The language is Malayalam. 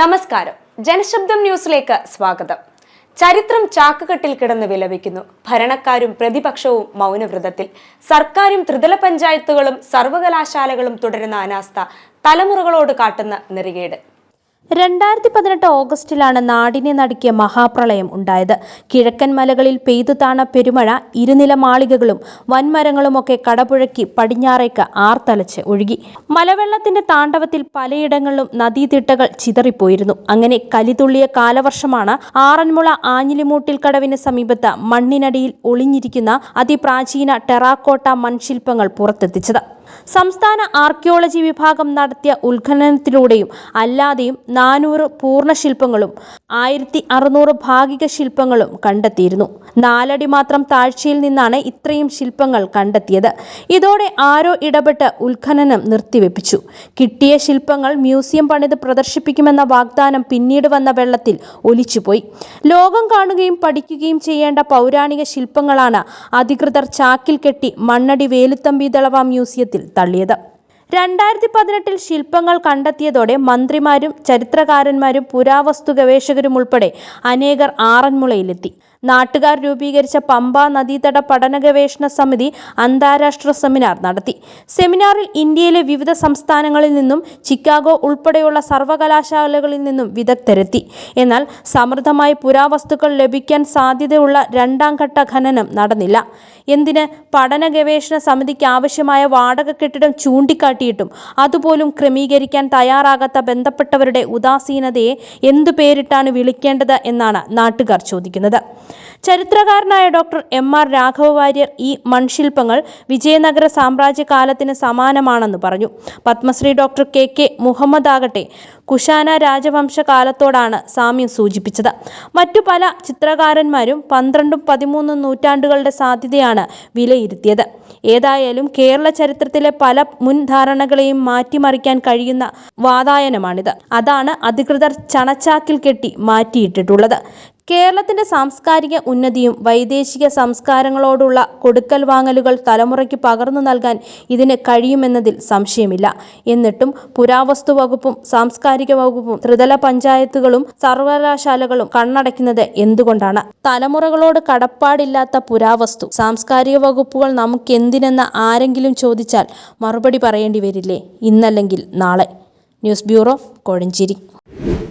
നമസ്കാരം. ജനശബ്ദം ന്യൂസിലേക്ക് സ്വാഗതം. ചരിത്രം ചാക്കുകെട്ടിൽ കിടന്ന് വിലപിക്കുന്നു. ഭരണക്കാരും പ്രതിപക്ഷവും മൗനവ്രതത്തിൽ. സർക്കാരും ത്രിതല പഞ്ചായത്തുകളും സർവകലാശാലകളും തുടരുന്ന അനാസ്ഥ തലമുറകളോട് കാട്ടുന്ന നെറികേട്. രണ്ടായിരത്തി പതിനെട്ട് ഓഗസ്റ്റിലാണ് നാടിനെ നടുക്കിയ മഹാപ്രളയം ഉണ്ടായത്. കിഴക്കൻ മലകളിൽ പെയ്തു താണ പെരുമഴ ഇരുനില മാളികകളും വൻമരങ്ങളുമൊക്കെ കടപുഴക്കി പടിഞ്ഞാറേക്ക് ആർത്തലച്ച് ഒഴുകി. മലവെള്ളത്തിന്റെ താണ്ഡവത്തിൽ പലയിടങ്ങളിലും നദീതിട്ടകൾ ചിതറിപ്പോയിരുന്നു. അങ്ങനെ കലിതുള്ളിയ കാലവർഷമാണ് ആറന്മുള ആഞ്ഞിലിമൂട്ടിൽ കടവിന് സമീപത്ത് മണ്ണിനടിയിൽ ഒളിഞ്ഞിരിക്കുന്ന അതിപ്രാചീന ടെറാക്കോട്ട മൺശില്പങ്ങൾ പുറത്തെത്തിച്ചത്. സംസ്ഥാന ആർക്കിയോളജി വിഭാഗം നടത്തിയ ഉത്ഖനനത്തിലൂടെയും അല്ലാതെയും നാനൂറ് പൂർണ ശില്പങ്ങളും ആയിരത്തി അറുന്നൂറ് ഭാഗിക ശില്പങ്ങളും കണ്ടെത്തിയിരുന്നു. നാലടി മാത്രം താഴ്ചയിൽ നിന്നാണ് ഇത്രയും ശില്പങ്ങൾ കണ്ടെത്തിയത്. ഇതോടെ ആരോ ഇടപെട്ട് ഉത്ഖനനം നിർത്തിവെപ്പിച്ചു. കിട്ടിയ ശില്പങ്ങൾ മ്യൂസിയം പണിത് പ്രദർശിപ്പിക്കുമെന്ന വാഗ്ദാനം പിന്നീട് വന്ന വെള്ളത്തിൽ ഒലിച്ചുപോയി. ലോകം കാണുകയും പഠിക്കുകയും ചെയ്യേണ്ട പൗരാണിക ശില്പങ്ങളാണ് അധികൃതർ ചാക്കിൽ കെട്ടി മണ്ണടി വേലുത്തമ്പി ദളവ മ്യൂസിയത്തിൽ തള്ളിയത്. രണ്ടായിരത്തി പതിനെട്ടിൽ ശില്പങ്ങൾ കണ്ടെത്തിയതോടെ മന്ത്രിമാരും ചരിത്രകാരന്മാരും പുരാവസ്തു ഗവേഷകരും ഉൾപ്പെടെ അനേകർ ആറന്മുളയിലെത്തി. നാട്ടുകാർ രൂപീകരിച്ച പമ്പ നദീതട പഠന ഗവേഷണ സമിതി അന്താരാഷ്ട്ര സെമിനാർ നടത്തി. സെമിനാറിൽ ഇന്ത്യയിലെ വിവിധ സംസ്ഥാനങ്ങളിൽ നിന്നും ചിക്കാഗോ ഉൾപ്പെടെയുള്ള സർവകലാശാലകളിൽ നിന്നും വിദഗ്ധരെത്തി. എന്നാൽ സമൃദ്ധമായ പുരാവസ്തുക്കൾ ലഭിക്കാൻ സാധ്യതയുള്ള രണ്ടാം ഘട്ട ഖനനം നടന്നില്ല. എന്തിന്? പഠന ഗവേഷണ സമിതിക്ക് ആവശ്യമായ വാടക കെട്ടിടം ചൂണ്ടിക്കാട്ടിയിട്ടും അതുപോലും ക്രമീകരിക്കാൻ തയ്യാറാകാത്ത ബന്ധപ്പെട്ടവരുടെ ഉദാസീനതയെ എന്തു പേരിട്ടാണ് വിളിക്കേണ്ടത് എന്നാണ് നാട്ടുകാർ ചോദിക്കുന്നത്. ചരിത്രകാരനായ doctor M R Raghava Varier ഈ മൺശില്പങ്ങൾ വിജയനഗര സാമ്രാജ്യ കാലത്തിന് സമാനമാണെന്ന് പറഞ്ഞു. Padmashri doctor K K Muhammad ആകട്ടെ കുഷാന രാജവംശ കാലത്തോടാണ് സാമ്യം സൂചിപ്പിച്ചത്. മറ്റു പല ചിത്രകാരന്മാരും പന്ത്രണ്ടും പതിമൂന്നും നൂറ്റാണ്ടുകളുടെ സാധ്യതയാണ് വിലയിരുത്തിയത്. ഏതായാലും കേരള ചരിത്രത്തിലെ പല മുൻധാരണകളെയും മാറ്റിമറിക്കാൻ കഴിയുന്ന വാതായനമാണിത്. അതാണ് അധികൃതർ ചണച്ചാക്കിൽ കെട്ടി മാറ്റിയിട്ടിട്ടുള്ളത്. കേരളത്തിന്റെ സാംസ്കാരിക ഉന്നതിയും വൈദേശിക സംസ്കാരങ്ങളോടുള്ള കൊടുക്കൽ വാങ്ങലുകൾ തലമുറയ്ക്ക് പകർന്നു നൽകാൻ ഇതിന് കഴിയുമെന്നതിൽ സംശയമില്ല. എന്നിട്ടും പുരാവസ്തു വകുപ്പും സാംസ്കാരിക വകുപ്പും ത്രിതല പഞ്ചായത്തുകളും സർവകലാശാലകളും കണ്ണടയ്ക്കുന്നത് എന്തുകൊണ്ടാണ്? തലമുറകളോട് കടപ്പാടില്ലാത്ത പുരാവസ്തു സാംസ്കാരിക വകുപ്പുകൾ നമുക്ക് എന്തിനെന്ന് ആരെങ്കിലും ചോദിച്ചാൽ മറുപടി പറയേണ്ടി വരില്ലേ? ഇന്നല്ലെങ്കിൽ നാളെ. News bureau Kozhencherry.